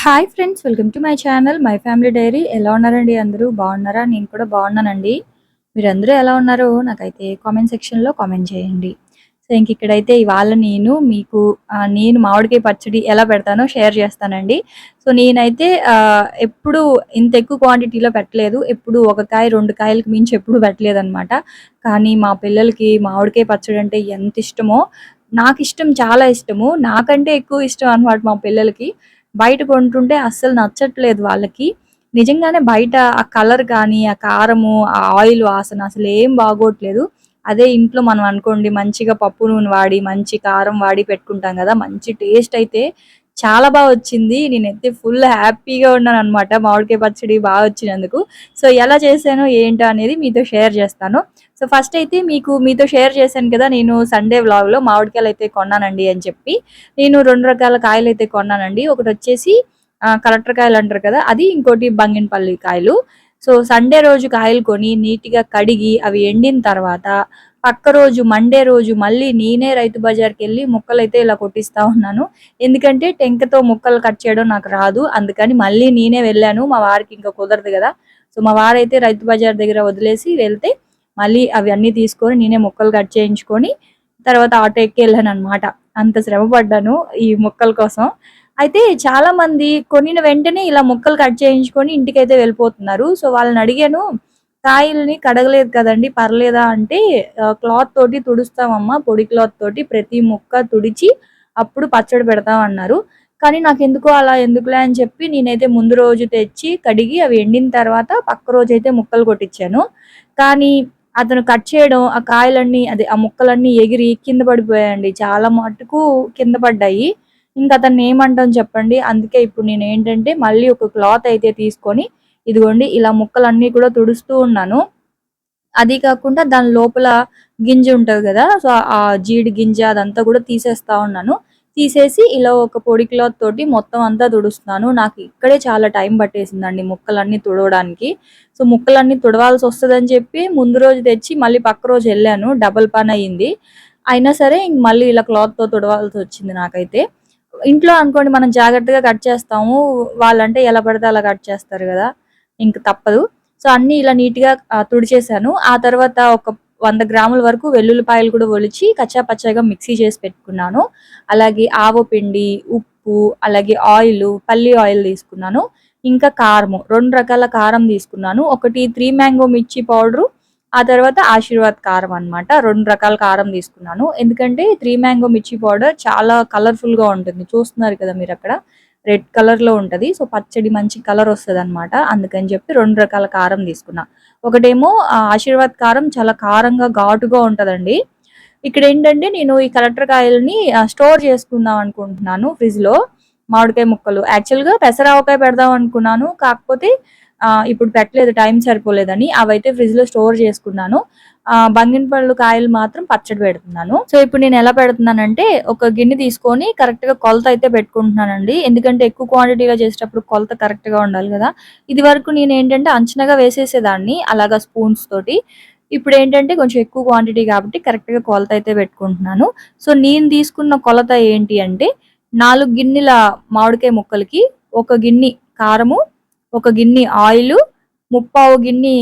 Hi friends welcome to my channel my family diary ఎలా ఉన్నారండి అందరూ? బాగున్నారా? నేను కూడా బాగున్నానండి. మీరందరూ ఎలా ఉన్నారో నాకైతే కామెంట్ సెక్షన్లో కామెంట్ చేయండి. సో ఇంక ఇక్కడైతే ఇవాళ నేను మీకు నేను మామిడికాయ పచ్చడి ఎలా పెడతానో షేర్ చేస్తానండి. సో నేనైతే ఎప్పుడు ఇంత ఎక్కువ క్వాంటిటీలో పెట్టలేదు. ఎప్పుడు ఒక కాయ రెండు కాయలకు మించి ఎప్పుడు పెట్టలేదు అనమాట కానీ మా పిల్లలకి మామిడికాయ పచ్చడి అంటే ఎంత ఇష్టమో నాకు ఇష్టం చాలా ఇష్టము. నాకంటే ఎక్కువ ఇష్టం అనమాట మా పిల్లలకి. బయట కొంటుంటే అస్సలు నచ్చట్లేదు వాళ్ళకి. నిజంగానే బయట ఆ కలర్ కానీ ఆ కారము ఆ ఆయిల్ వాసన అసలు ఏం బాగోట్లేదు. అదే ఇంట్లో మనం అనుకోండి మంచిగా పప్పు నూనె వాడి మంచి కారం వాడి పెట్టుకుంటాం కదా మంచి టేస్ట్ అయితే చాలా బాగా వచ్చింది. నేనైతే ఫుల్ హ్యాపీగా ఉన్నాను అనమాట మామిడికాయ పచ్చడి బాగా వచ్చినందుకు. సో ఎలా చేశాను ఏంటో అనేది మీతో షేర్ చేస్తాను. సో ఫస్ట్ అయితే మీకు మీతో షేర్ చేశాను కదా నేను సండే వ్లాగ్లో మామిడికాయలు అయితే కొన్నానండి అని చెప్పి. నేను రెండు రకాల కాయలు అయితే కొన్నానండి. ఒకటి వచ్చేసి కలెక్టర్ కాయలు అంటారు కదా అది ఇంకోటి బంగినపల్లి కాయలు. సో సండే రోజు కాయలు కొని నీట్గా కడిగి అవి ఎండిన తర్వాత పక్క రోజు మండే రోజు మళ్ళీ నేనే రైతు బజార్కి వెళ్ళి ముక్కలు అయితే ఇలా కొట్టిస్తా ఉన్నాను. ఎందుకంటే టెంకతో ముక్కలు కట్ చేయడం నాకు రాదు. అందుకని మళ్ళీ నేనే వెళ్ళాను. మా వారికి ఇంకా కుదరదు కదా. సో మా వారైతే రైతు బజార్ దగ్గర వదిలేసి వెళ్తే మళ్ళీ అవి అన్నీ తీసుకొని నేనే ముక్కలు కట్ చేయించుకొని తర్వాత ఆటో ఎక్కి వెళ్ళాను అనమాట అంత శ్రమ పడ్డాను ఈ మొక్కల కోసం. అయితే చాలా మంది కొనిన వెంటనే ఇలా ముక్కలు కట్ చేయించుకొని ఇంటికైతే వెళ్ళిపోతున్నారు. సో వాళ్ళని అడిగాను కాయల్ని కడగలేదు కదండి పర్లేదా? అంటే క్లాత్ తోటి తుడుస్తామమ్మా పొడి క్లాత్ తోటి ప్రతి ముక్క తుడిచి అప్పుడు పచ్చడి పెడతాం అన్నారు. కానీ నాకు ఎందుకో అలా ఎందుకులే అని చెప్పి నేనైతే ముందు రోజు తెచ్చి కడిగి అవి ఎండిన తర్వాత పక్క రోజు అయితే ముక్కలు కొట్టించాను. కానీ అతను కట్ చేయడం ఆ కాయలన్నీ అదే ఆ ముక్కలన్నీ ఎగిరి కింద పడిపోయాయండి. చాలా మటుకు కింద పడ్డాయి. ఇంకా అతన్ని ఏమంటాం చెప్పండి? అందుకే ఇప్పుడు నేను ఏంటంటే మళ్ళీ ఒక క్లాత్ అయితే తీసుకొని ఇదిగోండి ఇలా ముక్కలన్నీ కూడా తుడుస్తూ ఉన్నాను. అది కాకుండా దాని లోపల గింజ ఉంటది కదా సో ఆ జీడి గింజ అదంతా కూడా తీసేస్తా ఉన్నాను. తీసేసి ఇలా ఒక పొడి క్లాత్ తోటి మొత్తం అంతా తుడుస్తున్నాను. నాకు ఇక్కడే చాలా టైం పట్టేసిందండి ముక్కలన్నీ తుడవడానికి. సో ముక్కలన్నీ తుడవాల్సి వస్తుందని చెప్పి ముందు రోజు తెచ్చి మళ్ళీ పక్క రోజు వెళ్ళాను. డబల్ పని అయ్యింది. అయినా సరే ఇంక మళ్ళీ ఇలా క్లాత్తో తుడవాల్సి వచ్చింది నాకైతే. ఇంట్లో అనుకోండి మనం జాగ్రత్తగా కట్ చేస్తాము. వాళ్ళంటే ఎలా పడితే అలా కట్ చేస్తారు కదా. ఇంక తప్పదు. సో అన్ని ఇలా నీట్గా ఆ తర్వాత ఒక వంద గ్రాముల వరకు వెల్లుల్లిపాయలు కూడా ఒలిచి కచ్చా పచ్చగా మిక్సీ చేసి పెట్టుకున్నాను. అలాగే ఆవ పిండి ఉప్పు అలాగే ఆయిల్ పల్లి ఆయిల్ తీసుకున్నాను. ఇంకా కారము రెండు రకాల కారం తీసుకున్నాను. ఒకటి త్రీ మ్యాంగో మిర్చి పౌడరు ఆ తర్వాత ఆశీర్వాద్ కారం అన్నమాట. రెండు రకాల కారం తీసుకున్నాను. ఎందుకంటే త్రీ మ్యాంగో మిర్చి పౌడర్ చాలా కలర్ఫుల్గా ఉంటుంది. చూస్తున్నారు కదా మీరు అక్కడ. రెడ్ కలర్లో ఉంటది. సో పచ్చడి మంచి కలర్ వస్తుంది అనమాట అందుకని చెప్పి రెండు రకాల కారం తీసుకున్నా. ఒకటేమో ఆశీర్వాద్ కారం చాలా కారంగా ఘాటుగా ఉంటదండి. ఇక్కడ ఏంటంటే నేను ఈ కలెక్టర్ కాయల్ని స్టోర్ చేసుకుందాం అనుకుంటున్నాను ఫ్రిడ్జ్లో మామిడికాయ ముక్కలు. యాక్చువల్గా పెసరావకాయ పెడదాం అనుకున్నాను. కాకపోతే ఇప్పుడు పెట్టలేదు టైం సరిపోలేదని. అవైతే ఫ్రిడ్జ్లో స్టోర్ చేసుకున్నాను. బంగిన పళ్ళు కాయలు మాత్రం పచ్చడి పెడుతున్నాను. సో ఇప్పుడు నేను ఎలా పెడుతున్నానంటే ఒక గిన్నె తీసుకొని కరెక్ట్గా కొలత అయితే పెట్టుకుంటున్నానండి. ఎందుకంటే ఎక్కువ క్వాంటిటీలో చేసేటప్పుడు కొలత కరెక్ట్గా ఉండాలి కదా. ఇది వరకు నేను ఏంటంటే అంచనాగా వేసేసేదాన్ని అలాగా స్పూన్స్ తోటి. ఇప్పుడు ఏంటంటే కొంచెం ఎక్కువ క్వాంటిటీ కాబట్టి కరెక్ట్గా కొలత అయితే పెట్టుకుంటున్నాను. సో నేను తీసుకున్న కొలత ఏంటి అంటే నాలుగు గిన్నెల మామిడికాయ ముక్కలకి ఒక గిన్నె కారము ఒక గిన్నె ఆయిల్ ముప్పావు గిన్నె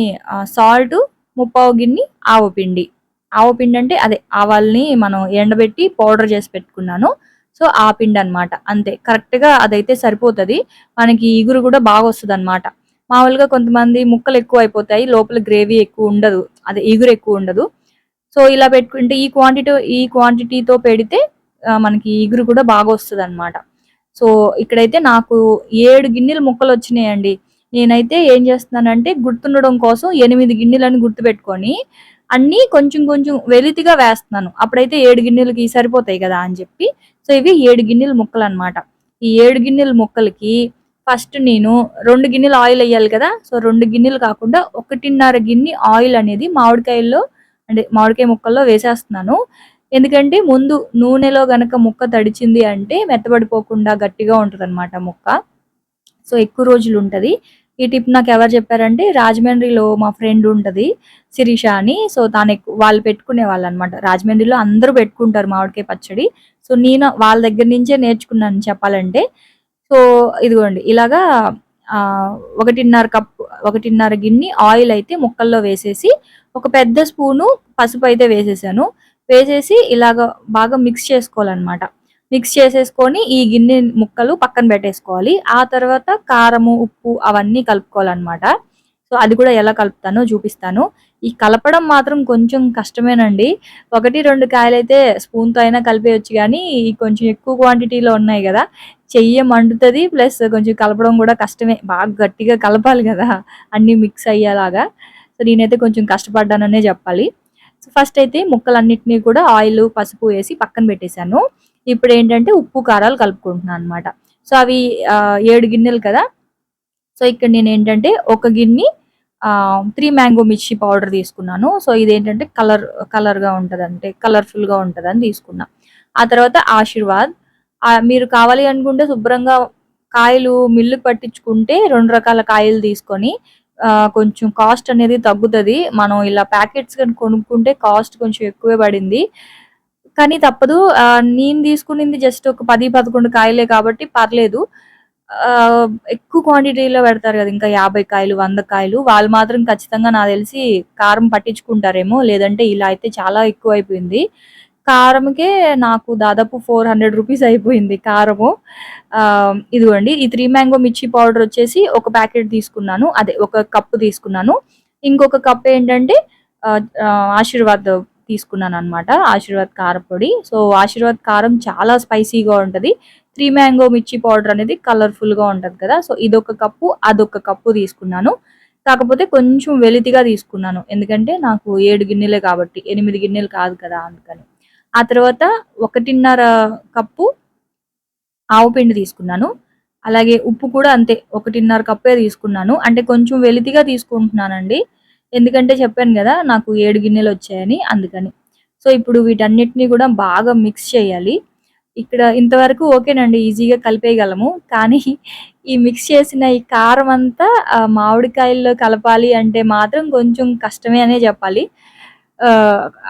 సాల్ట్ ముప్పావు గిన్నె ఆవపిండి ఆవపిండి అంటే అదే ఆవాల్ని మనం ఎండబెట్టి పౌడర్ చేసి పెట్టుకున్నాను. సో ఆ పిండి అన్నమాట. అంతే. కరెక్ట్గా అదైతే సరిపోతుంది. మనకి ఇగురు కూడా బాగా వస్తుంది అనమాట మామూలుగా కొంతమంది ముక్కలు ఎక్కువ అయిపోతాయి. లోపల గ్రేవీ ఎక్కువ ఉండదు. అదే ఇగురు ఎక్కువ ఉండదు. సో ఇలా పెట్టుకుంటే ఈ క్వాంటిటీ ఈ క్వాంటిటీతో పెడితే మనకి ఇగురు కూడా బాగా వస్తుంది అనమాట సో ఇక్కడైతే నాకు ఏడు గిన్నెలు ముక్కలు వచ్చినాయండి. నేనైతే ఏం చేస్తున్నానంటే గుర్తుండడం కోసం ఎనిమిది గిన్నెలను గుర్తు పెట్టుకొని అన్ని కొంచెం కొంచెం వెలితిగా వేస్తున్నాను. అప్పుడైతే ఏడు గిన్నెలకి సరిపోతాయి కదా అని చెప్పి. సో ఇవి ఏడు గిన్నెల ముక్కలు అనమాట ఈ ఏడు గిన్నెల ముక్కలకి ఫస్ట్ నేను రెండు గిన్నెలు ఆయిల్ వేయాలి కదా. సో రెండు గిన్నెలు కాకుండా ఒకటిన్నర గిన్నె ఆయిల్ అనేది మామిడికాయల్లో అంటే మామిడికాయ ముక్కల్లో వేసేస్తున్నాను. ఎందుకంటే ముందు నూనెలో గనక ముక్క తడిచింది అంటే మెత్తబడిపోకుండా గట్టిగా ఉంటుంది ముక్క. సో ఎక్కువ రోజులు ఉంటది. ఈ టిప్ నాకు ఎవరు చెప్పారంటే రాజమండ్రిలో మా ఫ్రెండ్ ఉంటది శిరీష అని. సో తాను ఎక్కువ వాళ్ళు పెట్టుకునే వాళ్ళు అనమాట రాజమండ్రిలో అందరూ పెట్టుకుంటారు మామిడికాయ పచ్చడి. సో నేను వాళ్ళ దగ్గర నుంచే నేర్చుకున్నాను చెప్పాలంటే. సో ఇదిగోండి ఇలాగా ఒకటిన్నర కప్పు ఒకటిన్నర గిన్నె ఆయిల్ అయితే ముక్కల్లో వేసేసి ఒక పెద్ద స్పూను పసుపు అయితే వేసేసాను. వేసేసి ఇలాగ బాగా మిక్స్ చేసుకోవాలన్నమాట. మిక్స్ చేసేసుకొని ఈ గిన్నె ముక్కలు పక్కన పెట్టేసుకోవాలి. ఆ తర్వాత కారము ఉప్పు అవన్నీ కలుపుకోవాలన్నమాట. సో అది కూడా ఎలా కలుపుతానో చూపిస్తాను. ఈ కలపడం మాత్రం కొంచెం కష్టమేనండి. ఒకటి రెండు కాయలు అయితే స్పూన్తో అయినా కలిపేయచ్చు కానీ కొంచెం ఎక్కువ క్వాంటిటీలో ఉన్నాయి కదా. చెయ్యి మండుతుంది ప్లస్ కొంచెం కలపడం కూడా కష్టమే. బాగా గట్టిగా కలపాలి కదా అన్నీ మిక్స్ అయ్యేలాగా. సో నేనైతే కొంచెం కష్టపడ్డాననే చెప్పాలి. సో ఫస్ట్ అయితే ముక్కలన్నిటినీ కూడా ఆయిల్ పసుపు వేసి పక్కన పెట్టేశాను. ఇప్పుడు ఏంటంటే ఉప్పు కారాలు కలుపుకుంటున్నాను అనమాట సో అవి ఏడు గిన్నెలు కదా? సో ఇక్కడ నేను ఏంటంటే ఒక గిన్నె త్రీ మ్యాంగో మిర్చి పౌడర్ తీసుకున్నాను. సో ఇదేంటంటే కలర్ కలర్గా ఉంటుంది అంటే కలర్ఫుల్గా ఉంటుంది అని తీసుకున్నా. ఆ తర్వాత ఆశీర్వాద్. మీరు కావాలి అనుకుంటే శుభ్రంగా కాయలు మిల్లు పట్టించుకుంటే రెండు రకాల కాయలు తీసుకొని కొంచెం కాస్ట్ అనేది తగ్గుతుంది. మనం ఇలా ప్యాకెట్స్ కానీ కొనుక్కుంటే కాస్ట్ కొంచెం ఎక్కువే పడింది. కానీ తప్పదు. నేను తీసుకునింది జస్ట్ ఒక పది పదకొండు కాయలే కాబట్టి పర్లేదు. ఎక్కువ క్వాంటిటీలో పెడతారు కదా ఇంకా యాభై కాయలు వంద కాయలు. వాళ్ళు మాత్రం ఖచ్చితంగా నాకు తెలిసి కారం పట్టించుకుంటారేమో లేదంటే ఇలా అయితే చాలా ఎక్కువ అయిపోయింది కారంకే నాకు దాదాపు ఫోర్ హండ్రెడ్ రూపీస్ అయిపోయింది కారము. ఇదిగోండి ఈ త్రీ మ్యాంగో మిర్చి పౌడర్ వచ్చేసి ఒక ప్యాకెట్ తీసుకున్నాను. అదే ఒక కప్పు తీసుకున్నాను. ఇంకొక కప్ ఏంటంటే ఆశీర్వాద్ తీసుకున్నాను అనమాట ఆశీర్వాద్ కారపొడి సో ఆశీర్వాద్ కారం చాలా స్పైసీగా ఉంటుంది. త్రీ మ్యాంగో మిర్చి పౌడర్ అనేది కలర్ఫుల్గా ఉంటుంది కదా. సో ఇదొక కప్పు అదొక కప్పు తీసుకున్నాను. కాకపోతే కొంచెం వెలితిగా తీసుకున్నాను. ఎందుకంటే నాకు ఏడు గిన్నెలే కాబట్టి ఎనిమిది గిన్నెలు కాదు కదా అందుకని. ఆ తర్వాత ఒకటిన్నర కప్పు ఆవు పిండి తీసుకున్నాను. అలాగే ఉప్పు కూడా అంతే ఒకటిన్నర కప్పే తీసుకున్నాను. అంటే కొంచెం వెలితిగా తీసుకుంటున్నానండి. ఎందుకంటే చెప్పాను కదా నాకు ఏడు గిన్నెలు వచ్చాయని అందుకని. సో ఇప్పుడు వీటన్నిటిని కూడా బాగా మిక్స్ చేయాలి. ఇక్కడ ఇంతవరకు ఓకేనండి ఈజీగా కలిపేయగలము. కానీ ఈ మిక్స్ చేసిన ఈ కారం అంతా మామిడికాయల్లో కలపాలి అంటే మాత్రం కొంచెం కష్టమే అనే చెప్పాలి.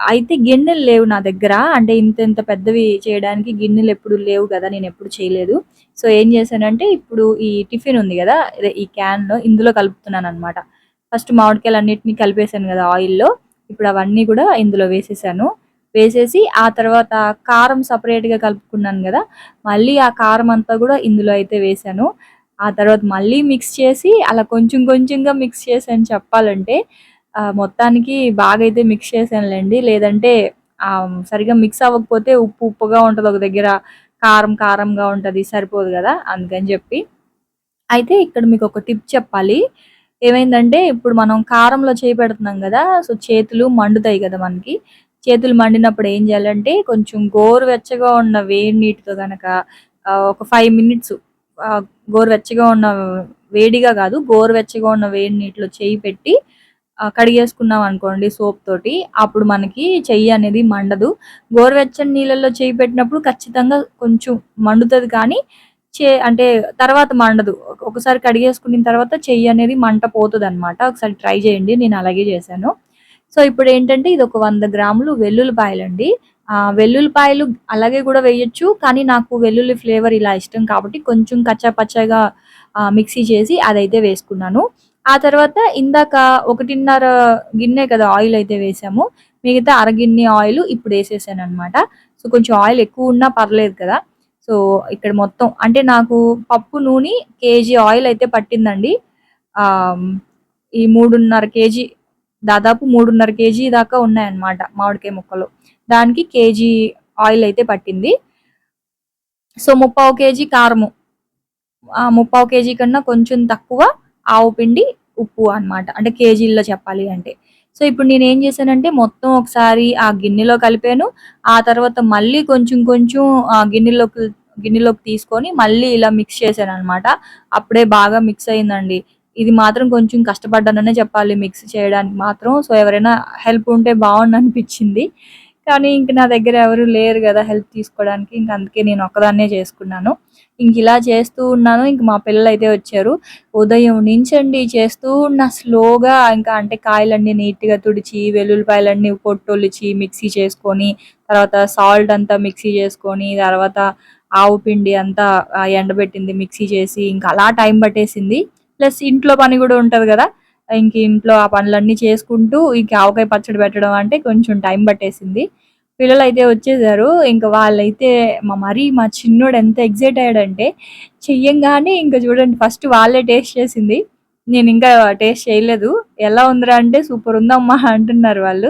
అయితే గిన్నెలు లేవు నా దగ్గర. అంటే ఇంత ఇంత పెద్దవి చేయడానికి గిన్నెలు ఎప్పుడు లేవు కదా నేను ఎప్పుడు చేయలేదు. సో ఏం చేశానంటే ఇప్పుడు ఈ టిఫిన్ ఉంది కదా ఈ క్యాన్లో ఇందులో కలుపుతున్నాను అనమాట ఫస్ట్ మామిడికాయలు అన్నిటిని కలిపేసాను కదా ఆయిల్లో. ఇప్పుడు అవన్నీ కూడా ఇందులో వేసేసాను. వేసేసి ఆ తర్వాత కారం సపరేట్గా గా కలుపుకున్నాను కదా మళ్ళీ ఆ కారం అంతా కూడా ఇందులో అయితే వేసాను. ఆ తర్వాత మళ్ళీ మిక్స్ చేసి అలా కొంచెం కొంచెంగా మిక్స్ చేశాను చెప్పాలంటే మొత్తానికి బాగా అయితే మిక్స్ చేశానులేండి. లేదంటే సరిగ్గా సరిగా మిక్స్ అవ్వకపోతే ఉప్పు ఉప్పుగా ఉంటుంది ఒక దగ్గర కారం కారంగా ఉంటుంది సరిపోదు కదా అందుకని చెప్పి. అయితే ఇక్కడ మీకు ఒక టిప్ చెప్పాలి. ఏమైందంటే ఇప్పుడు మనం కారంలో చేయి పెడుతున్నాం కదా సో చేతులు మండుతాయి కదా మనకి. చేతులు మండినప్పుడు ఏం చేయాలంటే కొంచెం గోరువెచ్చగా ఉన్న వేడి నీటితో కనుక ఒక ఫైవ్ మినిట్స్ గోరువెచ్చగా ఉన్న వేడిగా కాదు గోరువెచ్చగా ఉన్న వేడి నీటిలో చేయి పెట్టి కడిగేసుకున్నాం అనుకోండి సోప్ తోటి అప్పుడు మనకి చెయ్యి అనేది మండదు. గోరువెచ్చని నీళ్ళల్లో చేయి పెట్టినప్పుడు ఖచ్చితంగా కొంచెం మండుతుంది కానీ చే అంటే తర్వాత మండదు. ఒకసారి కడిగేసుకున్న తర్వాత చెయ్యి అనేది మంట పోతుంది అనమాట ఒకసారి ట్రై చేయండి. నేను అలాగే చేశాను. సో ఇప్పుడు ఏంటంటే ఇది ఒక వంద గ్రాములు వెల్లుల్లిపాయలు అండి వెల్లుల్లిపాయలు అలాగే కూడా వేయొచ్చు. కానీ నాకు వెల్లుల్లి ఫ్లేవర్ ఇలా ఇష్టం కాబట్టి కొంచెం కచ్చా పచ్చగా మిక్సీ చేసి అదైతే వేసుకున్నాను. ఆ తర్వాత ఇందాక ఒకటిన్నర గిన్నె కదా ఆయిల్ అయితే వేసాము. మిగతా అరగిన్నె ఆయిల్ ఇప్పుడు వేసేసాను అనమాట సో కొంచెం ఆయిల్ ఎక్కువ ఉన్నా పర్లేదు కదా. సో ఇక్కడ మొత్తం అంటే నాకు పప్పు నూనె కేజీ ఆయిల్ అయితే పట్టిందండి. ఈ మూడున్నర కేజీ దాదాపు మూడున్నర కేజీ దాకా ఉన్నాయన్నమాట మామిడికాయ ముక్కలు. దానికి కేజీ ఆయిల్ అయితే పట్టింది. సో ముప్పావు కేజీ కారము. ఆ ముప్పావు కేజీ కన్నా కొంచెం తక్కువ ఆవు పిండి ఉప్పు అన్నమాట. అంటే కేజీల్లో చెప్పాలి అంటే. సో ఇప్పుడు నేను ఏం చేశానంటే మొత్తం ఒకసారి ఆ గిన్నెలో కలిపాను. ఆ తర్వాత మళ్ళీ కొంచెం కొంచెం ఆ గిన్నెలోకి గిన్నెలోకి తీసుకొని మళ్ళీ ఇలా మిక్స్ చేశాను అనమాట అప్పుడే బాగా మిక్స్ అయిందండి. ఇది మాత్రం కొంచెం కష్టపడ్డాననే చెప్పాలి మిక్స్ చేయడానికి మాత్రం. సో ఎవరైనా హెల్ప్ ఉంటే బాగుంది అనిపించింది. కానీ ఇంక నా దగ్గర ఎవరు లేరు కదా హెల్ప్ తీసుకోవడానికి. ఇంక అందుకే నేను ఒక్కదాన్నే చేసుకున్నాను. ఇంక ఇలా చేస్తూ ఉన్నాను. ఇంక మా పిల్లలు అయితే వచ్చారు. ఉదయం నుంచండి చేస్తూ ఉన్న స్లోగా ఇంకా అంటే కాయలన్నీ నీట్గా తుడిచి వెల్లుల్లిపాయలన్నీ పొట్టొలిచి మిక్సీ చేసుకొని తర్వాత సాల్ట్ అంతా మిక్సీ చేసుకొని తర్వాత ఆవు పిండి అంతా ఎండబెట్టింది మిక్సీ చేసి ఇంకా అలా టైం పట్టేసింది. ప్లస్ ఇంట్లో పని కూడా ఉంటుంది కదా. ఇంక ఇంట్లో ఆ పనులన్నీ చేసుకుంటూ ఇంక ఆవకాయ పచ్చడి పెట్టడం అంటే కొంచెం టైం పట్టేసింది. పిల్లలు అయితే వచ్చేసారు. ఇంకా వాళ్ళైతే మా మరీ మా చిన్నోడు ఎంత ఎగ్జైట్ అయ్యాడంటే చెయ్యంగానే ఇంకా చూడండి ఫస్ట్ వాళ్ళే టేస్ట్ చేసింది. నేను ఇంకా టేస్ట్ చేయలేదు. ఎలా ఉందిరా అంటే సూపర్ ఉందమ్మా అంటున్నారు వాళ్ళు.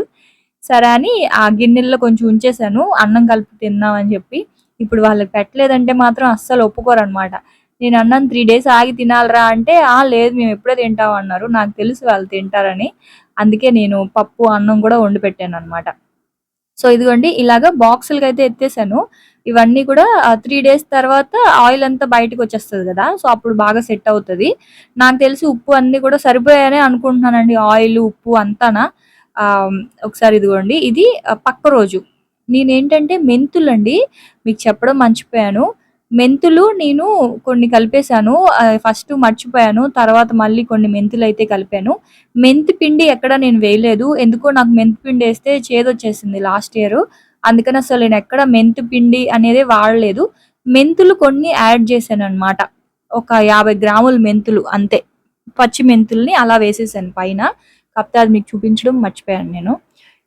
సరే అని ఆ గిన్నెల్లో కొంచెం ఉంచేసాను అన్నం కలిపి తిందామని చెప్పి. ఇప్పుడు వాళ్ళకి పెట్టలేదంటే మాత్రం అస్సలు ఒప్పుకోరు అనమాట నేను అన్నం త్రీ డేస్ ఆగి తినాలిరా అంటే ఆ లేదు మేము ఎప్పుడే తింటాం అన్నారు. నాకు తెలుసు వాళ్ళు తింటారని. అందుకే నేను పప్పు అన్నం కూడా వండి పెట్టాను అనమాట సో ఇదిగోండి ఇలాగ బాక్సులకి అయితే ఎత్తేసాను. ఇవన్నీ కూడా త్రీ డేస్ తర్వాత ఆయిల్ అంతా బయటకు వచ్చేస్తుంది కదా సో అప్పుడు బాగా సెట్ అవుతుంది. నాకు తెలిసి ఉప్పు అన్ని కూడా సరిపోయాయని అనుకుంటున్నానండి ఆయిల్ ఉప్పు అంతానా. ఒకసారి ఇదిగోండి ఇది పక్క రోజు. నేనేంటంటే మెంతులు అండి మీకు చెప్పడం మర్చిపోయాను. మెంతులు నేను కొన్ని కలిపేశాను. ఫస్ట్ మర్చిపోయాను. తర్వాత మళ్ళీ కొన్ని మెంతులు అయితే కలిపాను. మెంతి పిండి ఎక్కడ నేను వేయలేదు. ఎందుకో నాకు మెంతి పిండి వేస్తే చేదొచ్చేసింది లాస్ట్ ఇయర్. అందుకని అసలు నేను ఎక్కడ మెంతి పిండి అనేది వాడలేదు. మెంతులు కొన్ని యాడ్ చేశాను అనమాట ఒక యాభై గ్రాముల మెంతులు అంతే. పచ్చి మెంతుల్ని అలా వేసేసాను పైన. కాకపోతే అది మీకు చూపించడం మర్చిపోయాను నేను.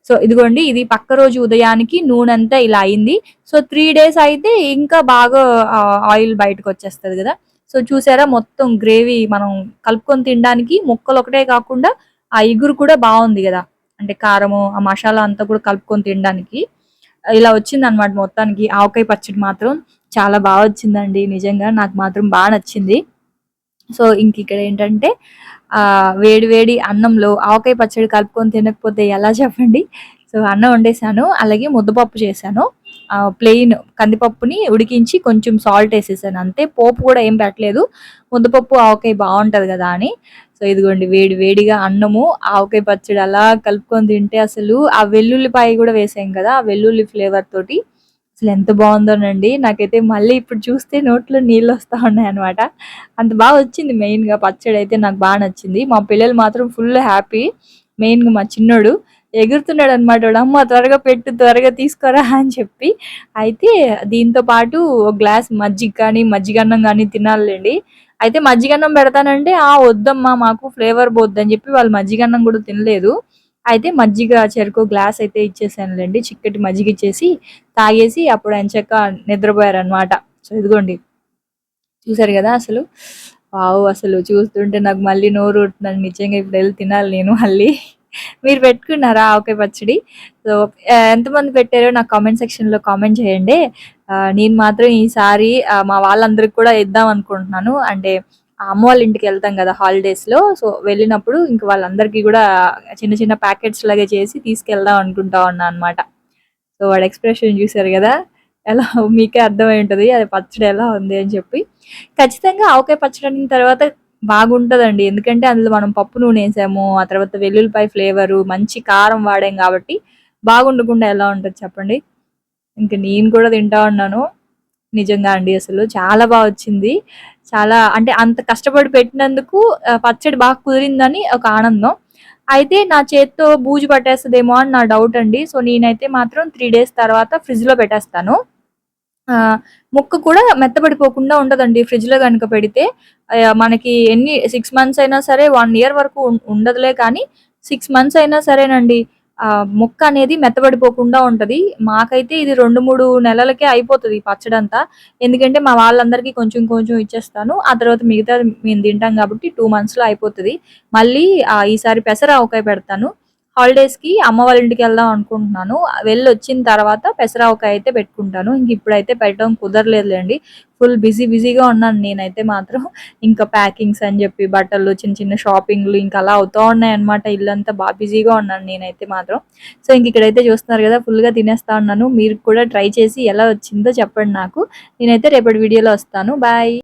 సో ఇదిగోండి ఇది పక్క రోజు ఉదయానికి నూనె అంతా ఇలా అయింది. సో త్రీ డేస్ అయితే ఇంకా బాగా ఆయిల్ బయటకు వచ్చేస్తుంది కదా. సో చూసారా మొత్తం గ్రేవీ మనం కలుపుకొని తినడానికి ముక్కలు ఒకటే కాకుండా ఆ ఇగురు కూడా బాగుంది కదా. అంటే కారము ఆ మసాలా అంతా కూడా కలుపుకొని తినడానికి. ఇలా వచ్చింది అనమాట మొత్తానికి. ఆవకాయ పచ్చడి మాత్రం చాలా బాగా వచ్చిందండి. నిజంగా నాకు మాత్రం బాగా నచ్చింది. సో ఇంక ఇక్కడ ఏంటంటే వేడి వేడి అన్నంలో ఆవకాయ పచ్చడి కలుపుకొని తినకపోతే ఎలా చెప్పండి? సో అన్నం వండేసాను అలాగే ముద్దపప్పు చేశాను. ప్లెయిన్ కందిపప్పుని ఉడికించి కొంచెం సాల్ట్ వేసేసాను. అంతే పోపు కూడా ఏం పెట్టలేదు. ముద్దపప్పు ఆవకాయ బాగుంటుంది కదా అని. సో ఇదిగోండి వేడి వేడిగా అన్నము ఆవకాయ పచ్చడి అలా కలుపుకొని తింటే అసలు ఆ వెల్లుల్లిపాయ కూడా వేసాం కదా ఆ వెల్లుల్లి ఫ్లేవర్ తోటి. అసలు ఎంత బాగుందోనండి. నాకైతే మళ్ళీ ఇప్పుడు చూస్తే నోట్లో నీళ్ళు వస్తూ ఉన్నాయి అనమాట అంత బాగా వచ్చింది మెయిన్గా పచ్చడి అయితే నాకు బాగా నచ్చింది. మా పిల్లలు మాత్రం ఫుల్ హ్యాపీ. మెయిన్గా మా చిన్నోడు ఎగురుతున్నాడు అనమాట అమ్మ త్వరగా పెట్టు త్వరగా తీసుకోరా అని చెప్పి అయితే దీంతో పాటు ఒక గ్లాస్ మజ్జిగ కానీ మజ్జిగన్నం కానీ తినాలండి. అయితే మజ్జిగన్నం పెడతానంటే ఆ వద్దమ్మా మాకు ఫ్లేవర్ పోద్దని చెప్పి వాళ్ళు మజ్జిగన్నం కూడా తినలేదు. అయితే మజ్జిగ చెరుకు గ్లాస్ అయితే ఇచ్చేసానులేండి. చిక్కటి మజ్జిగ ఇచ్చేసి తాగేసి అప్పుడు ఎంచక్క నిద్రపోయారనమాట సో ఇదిగోండి. చూసారు కదా అసలు? వావ్ అసలు చూస్తుంటే నాకు మళ్ళీ నోరు ఊరుతుందండి. నిజంగా ఇప్పుడు వెళ్ళి తినాలి నేను మళ్ళీ. మీరు పెట్టుకున్నారా ఆవకాయ పచ్చడి? సో ఎంతమంది పెట్టారో నాకు కామెంట్ సెక్షన్లో కామెంట్ చేయండి. నేను మాత్రం ఈసారి మా వాళ్ళందరికి కూడా ఇద్దాం అనుకుంటున్నాను. అంటే అమ్మ వాళ్ళ ఇంటికి వెళ్తాం కదా హాలిడేస్లో సో వెళ్ళినప్పుడు ఇంక వాళ్ళందరికీ కూడా చిన్న చిన్న ప్యాకెట్స్ లాగా చేసి తీసుకెళ్దాం అనుకుంటా ఉన్నా అనమాట సో వాడు ఎక్స్ప్రెషన్ చూసారు కదా ఎలా మీకే అర్థమై ఉంటది అది పచ్చడి ఎలా ఉంది అని చెప్పి. ఖచ్చితంగా ఆవకాయ పచ్చడి అయిన తర్వాత బాగుంటదండి ఎందుకంటే అందులో మనం పప్పు నూనె వేసాము ఆ తర్వాత వెల్లుల్లిపాయ ఫ్లేవరు మంచి కారం వాడాం కాబట్టి బాగుండకుండా ఎలా ఉంటుంది చెప్పండి. ఇంకా నేను కూడా తింటా ఉన్నాను నిజంగా అండి అసలు చాలా బాగా వచ్చింది. చాలా అంటే అంత కష్టపడి పెట్టినందుకు పచ్చడి బాగా కుదిరిందని ఒక ఆనందం. అయితే నా చేత్తో బూజు పట్టేస్తుందేమో అని నా డౌట్ అండి. సో నేనైతే మాత్రం త్రీ డేస్ తర్వాత ఫ్రిడ్జ్లో పెట్టేస్తాను. ముక్క కూడా మెత్తబడిపోకుండా ఉండదండి. ఫ్రిడ్జ్లో కనుక పెడితే మనకి ఎన్ని సిక్స్ మంత్స్ అయినా సరే వన్ ఇయర్ వరకు ఉండదులే కానీ సిక్స్ మంత్స్ అయినా సరేనండి. ముక్క అనేది మెత్తబడిపోకుండా ఉంటది. మాకైతే ఇది రెండు మూడు నెలలకే అయిపోతుంది పచ్చడంతా. ఎందుకంటే మా వాళ్ళందరికీ కొంచెం కొంచెం ఇచ్చేస్తాను. ఆ తర్వాత మిగతా మేము తింటాం కాబట్టి టూ మంత్స్లో అయిపోతుంది. మళ్ళీ ఈసారి పెసర ఆవకాయ పెడతాను. హాలిడేస్కి అమ్మ వాళ్ళ ఇంటికి వెళ్దాం అనుకుంటున్నాను. వెళ్ళి వచ్చిన తర్వాత పెసరావకాయ అయితే పెట్టుకుంటాను. ఇంక ఇప్పుడైతే పెట్టడం కుదరలేదులేండి. ఫుల్ బిజీ బిజీగా ఉన్నాను నేనైతే మాత్రం. ఇంకా ప్యాకింగ్స్ అని చెప్పి బట్టలు చిన్న చిన్న షాపింగ్లు ఇంకా అలా అవుతూ ఉన్నాయి అనమాట ఇల్లంతా బాగా బిజీగా ఉన్నాను నేనైతే మాత్రం. సో ఇంక ఇక్కడైతే చూస్తున్నారు కదా ఫుల్గా తినేస్తా ఉన్నాను. మీరు కూడా ట్రై చేసి ఎలా వచ్చిందో చెప్పండి నాకు. నేనైతే రేపటి వీడియోలో వస్తాను. బాయ్!